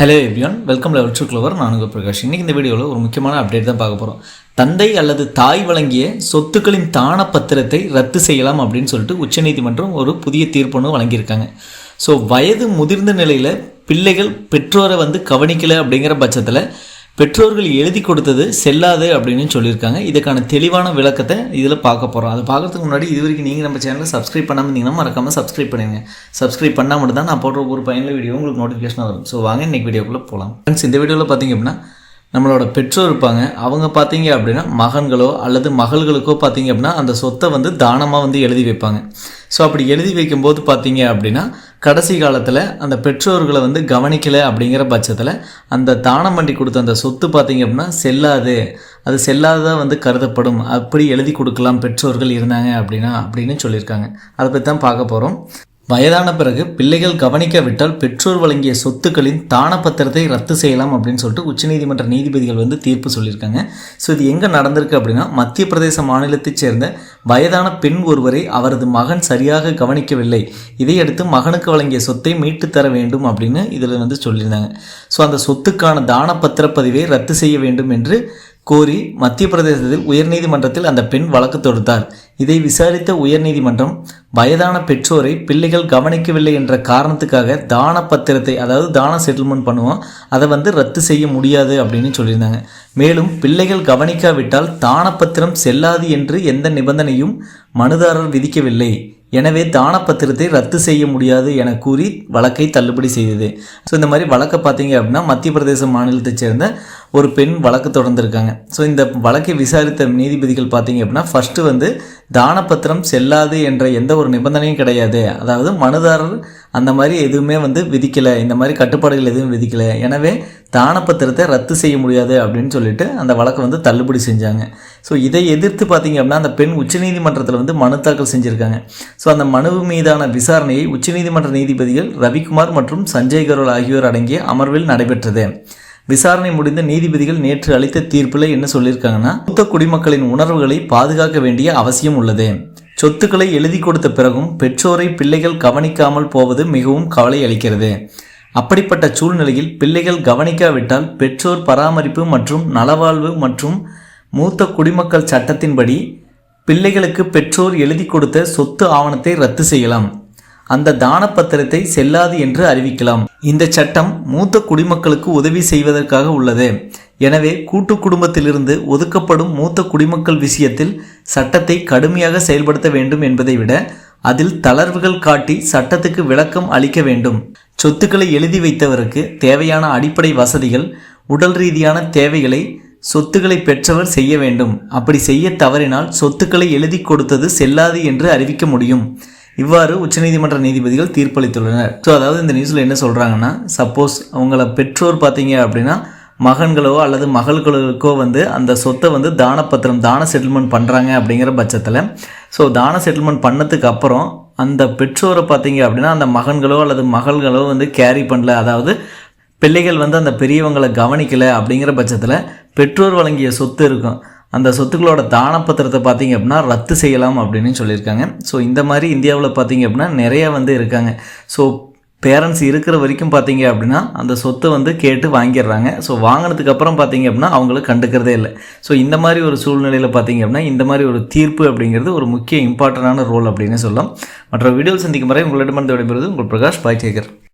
Hello everyone welcome level two clever நானுங்க பிரகாஷ். இன்றைக்கி இந்த வீடியோவில் ஒரு முக்கியமான அப்டேட் தான் பார்க்க போகிறோம் தந்தை அல்லது தாய் வழங்கிய சொத்துக்களின் தான பத்திரத்தை ரத்து செய்யலாம் அப்படின்னு சொல்லிட்டு உச்சநீதிமன்றம் ஒரு புதிய தீர்ப்புன்னு வழங்கியிருக்காங்க. ஸோ வயது முதிர்ந்த நிலையில் பிள்ளைகள் பெற்றோரை வந்து கவனிக்கலை அப்படிங்கிற பட்சத்தில் பெற்றோர்கள் எழுதி கொடுத்தது செல்லாது அப்படின்னு சொல்லியிருக்காங்க. இதுக்கான தெளிவான விளக்கத்தை இதில் பார்க்க போகிறோம் அதை பார்க்கறதுக்கு முன்னாடி இது வரைக்கும் நீங்கள் நம்ம சேனலை சப்ஸ்கிரைப் பண்ணாமல் இருந்தீங்கன்னா மறக்காமல் சப்ஸ்கிரைப் பண்ணுங்க சப்ஸ்கிரைப் பண்ணால் மட்டும் தான் நான் போடுற ஒரு பயனில் வீடியோ உங்களுக்கு நோட்டிஃபிகேஷன் வரும். ஸோ வாங்க இன்றைக்கி வீடியோக்குள்ளே போகலாம் ஃப்ரெண்ட்ஸ் இந்த வீடியோவில் பார்த்தீங்க அப்படின்னா நம்மளோட பெற்றோர் இருப்பாங்க. அவங்க பார்த்தீங்க அப்படின்னா மகன்களோ அல்லது மகள்களுக்கோ பார்த்தீங்க அப்படின்னா அந்த சொத்தை வந்து தானமாக வந்து எழுதி வைப்பாங்க. ஸோ அப்படி எழுதி வைக்கும்போது பார்த்தீங்க அப்படின்னா கடைசி காலத்தில் அந்த பெற்றோர்களை வந்து கவனிக்கலை அப்படிங்கிற பட்சத்தில் அந்த தானம் பண்ணி கொடுத்த அந்த சொத்து பார்த்தீங்க அப்படின்னா செல்லாது. அது செல்லாததாக வந்து கருதப்படும். அப்படி எழுதி கொடுக்கலாம் பெற்றோர்கள் இருந்தாங்க அப்படின்னா அப்படின்னு சொல்லியிருக்காங்க. அதை பற்றி தான் பார்க்க போகிறோம் வயதான பிறகு பிள்ளைகள் கவனிக்காவிட்டால் பெற்றோர் வழங்கிய சொத்துக்களின் தான பத்திரத்தை ரத்து செய்யலாம் அப்படின்னு சொல்லிட்டு உச்சநீதிமன்ற நீதிபதிகள் வந்து தீர்ப்பு சொல்லியிருக்காங்க. ஸோ இது எங்கே நடந்திருக்கு அப்படின்னா மத்திய பிரதேச மாநிலத்தைச் சேர்ந்த வயதான பெண் ஒருவரை அவரது மகன் சரியாக கவனிக்கவில்லை. இதையடுத்து மகனுக்கு வழங்கிய சொத்தை மீட்டு தர வேண்டும் அப்படின்னு இதில் வந்து சொல்லியிருந்தாங்க. ஸோ அந்த சொத்துக்கான தான பத்திரப்பதிவை ரத்து செய்ய வேண்டும் என்று கோரி மத்திய பிரதேசத்தில் உயர்நீதிமன்றத்தில் அந்த பெண் வழக்கு தொடுத்தார். இதை விசாரித்த உயர்நீதிமன்றம் வயதான பெற்றோரை பிள்ளைகள் கவனிக்கவில்லை என்ற காரணத்துக்காக தான பத்திரத்தை அதாவது தான செட்டில்மெண்ட் பண்ணுவோம் அதை வந்து ரத்து செய்ய முடியாது அப்படின்னு சொல்லியிருந்தாங்க. மேலும் பிள்ளைகள் கவனிக்காவிட்டால் தான பத்திரம் செல்லாது என்று எந்த நிபந்தனையும் மனுதாரர் விதிக்கவில்லை. எனவே தான பத்திரத்தை ரத்து செய்ய முடியாது என கூறி வழக்கை தள்ளுபடி செய்தது. ஸோ இந்த மாதிரி வழக்கை பார்த்தீங்க அப்படின்னா மத்திய பிரதேச மாநிலத்தைச் சேர்ந்த ஒரு பெண் வழக்கு தொடர்ந்துருக்காங்க. ஸோ இந்த வழக்கை விசாரித்த நீதிபதிகள் பார்த்தீங்க அப்படின்னா ஃபஸ்ட்டு வந்து தானப்பத்திரம் செல்லாது என்ற எந்த ஒரு நிபந்தனையும் கிடையாது. அதாவது மனுதாரர் அந்த மாதிரி எதுவுமே வந்து விதிக்கலை இந்த மாதிரி கட்டுப்பாடுகள் எதுவும் விதிக்கலை. எனவே தானப்பத்திரத்தை ரத்து செய்ய முடியாது அப்படின்னு சொல்லிட்டு அந்த வழக்கை வந்து தள்ளுபடி செஞ்சாங்க. ஸோ இதை எதிர்த்து பார்த்தீங்க அப்படின்னா அந்த பெண் உச்சநீதிமன்றத்தில் வந்து மனு தாக்கல் செஞ்சுருக்காங்க. ஸோ அந்த மனு மீதான விசாரணையை உச்சநீதிமன்ற நீதிபதிகள் ரவிக்குமார் மற்றும் சஞ்சய் கரோல் ஆகியோர் அடங்கிய அமர்வில் நடைபெற்றது. விசாரணை முடிந்த நீதிபதிகள் நேற்று அளித்த தீர்ப்பில் என்ன சொல்லியிருக்காங்கன்னா மூத்த குடிமக்களின் உணர்வுகளை பாதுகாக்க வேண்டிய அவசியம் உள்ளது. சொத்துக்களை எழுதி கொடுத்த பிறகும் பெற்றோரை பிள்ளைகள் கவனிக்காமல் போவது மிகவும் கவலை அளிக்கிறது. அப்படிப்பட்ட சூழ்நிலையில் பிள்ளைகள் கவனிக்காவிட்டால் பெற்றோர் பராமரிப்பு மற்றும் நலவாழ்வு மற்றும் மூத்த குடிமக்கள் சட்டத்தின்படி பிள்ளைகளுக்கு பெற்றோர் எழுதி கொடுத்த சொத்து ஆவணத்தை ரத்து செய்யலாம். அந்த தான பத்திரத்தை செல்லாது என்று அறிவிக்கலாம். இந்த சட்டம் மூத்த குடிமக்களுக்கு உதவி செய்வதற்காக உள்ளது. எனவே கூட்டு குடும்பத்திலிருந்து ஒதுக்கப்படும் மூத்த குடிமக்கள் விஷயத்தில் சட்டத்தை கடுமையாக செயல்படுத்த வேண்டும் என்பதை விட அதில் தளர்வுகள் காட்டி சட்டத்துக்கு விளக்கம் அளிக்க வேண்டும். சொத்துக்களை எழுதி வைத்தவருக்கு தேவையான அடிப்படை வசதிகள் உடல் ரீதியான தேவைகளை சொத்துக்களை பெற்றவர் செய்ய வேண்டும். அப்படி செய்ய தவறினால் சொத்துக்களை எழுதி கொடுத்தது செல்லாது என்று அறிவிக்க முடியும். இவ்வாறு உச்சநீதிமன்ற நீதிபதிகள் தீர்ப்பளித்துள்ளனர். ஸோ அதாவது இந்த நியூஸில் என்ன சொல்கிறாங்கன்னா சப்போஸ் அவங்கள பெற்றோர் பார்த்தீங்க அப்படின்னா மகன்களோ அல்லது மகள்களுக்கோ வந்து அந்த சொத்தை வந்து தானப்பத்திரம் தான செட்டில்மெண்ட் பண்ணுறாங்க அப்படிங்கிற பட்சத்தில் ஸோ தான செட்டில்மெண்ட் பண்ணதுக்கு அப்புறம் அந்த பெற்றோரை பார்த்தீங்க அப்படின்னா அந்த மகன்களோ அல்லது மகள்களோ வந்து கேரி பண்ணல. அதாவது பிள்ளைகள் வந்து அந்த பெரியவங்களை கவனிக்கலை அப்படிங்கிற பட்சத்தில் பெற்றோர் வழங்கிய சொத்து இருக்கும். அந்த சொத்துக்களோட தானப்பத்திரத்தை பார்த்தீங்க அப்படின்னா ரத்து செய்யலாம் அப்படின்னு சொல்லியிருக்காங்க. ஸோ இந்த மாதிரி இந்தியாவில் பார்த்தீங்க அப்படின்னா நிறையா வந்து இருக்காங்க. ஸோ பேரண்ட்ஸ் இருக்கிற வரைக்கும் பார்த்தீங்க அப்படின்னா அந்த சொத்தை வந்து கேட்டு வாங்கிடுறாங்க. ஸோ வாங்கினதுக்கு அப்புறம் பார்த்தீங்க அப்படின்னா அவங்களுக்கு கண்டுக்கிறதே இல்லை. ஸோ இந்த மாதிரி ஒரு சூழ்நிலையில் பார்த்தீங்க அப்படின்னா இந்த மாதிரி ஒரு தீர்ப்பு அப்படிங்கிறது ஒரு முக்கிய இம்பார்ட்டண்டான ரோல் அப்படின்னு சொல்லலாம். மற்ற வீடியோ சந்திக்கும் வரை உங்களிடமிருந்து விடைபெறுவது உங்கள் பிரகாஷ் பாய்சேகர்.